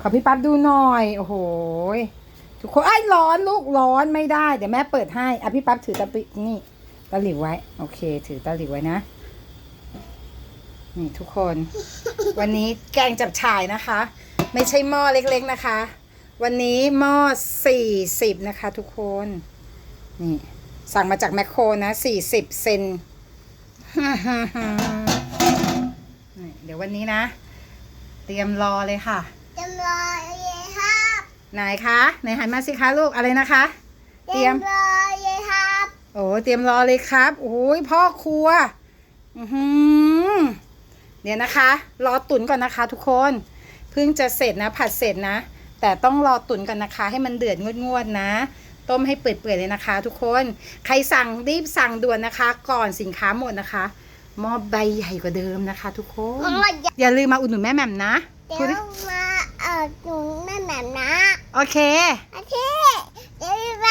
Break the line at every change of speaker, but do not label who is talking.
ขอพี่ปั๊บดูหน่อย โอ้โหทุกคนไอ้ร้อนลูกร้อนไม่ได้ เดี๋ยวแม่เปิดให้อะพี่ปั๊บถือตะปินี่ตะหลิวไว้ โอเค ถือตะหลิวไว้นะนี่ทุกคน วันนี้แกงจับฉ่ายนะคะ ไม่ใช่หม้อเล็กๆนะคะ วันนี้หม้อสี่สิบนะคะ ทุกคนนี่สั่งมาจากแมคโครนะสี่สิบเซนเดี๋ยววันนี้นะ เตรียมรอเลยค่ะ
จำรอเยครับ
ไหนคะไหนหันมาสิคะลูกอะไรนะคะ เตรียม
จำรอเยครับ
โอ้เตรียมรอเลยครับโอ้ยพ่อครัวอือหือเดี๋ยวนะคะ รอตุ๋นก่อนนะคะ ทุกคนเพิ่งจะเสร็จนะ ผัดเสร็จนะ แต่ต้องรอตุ๋นกันนะคะ ให้มันเดือดงวดๆนะ ต้มให้เปื่อยๆเลยนะคะ ทุกคนใครสั่งรีบสั่งด่วนนะคะ ก่อนสินค้าหมดนะคะหม้อใบใหญ่กว่าเดิมนะคะ ทุกคน
มันมาจะ
อย่าลืมมาอุดหนุนแม่แหม่มนะ
เดี๋
พูดดิ
ยวมา เออหนูแม่แหม่มนะ
โอเค
โอเค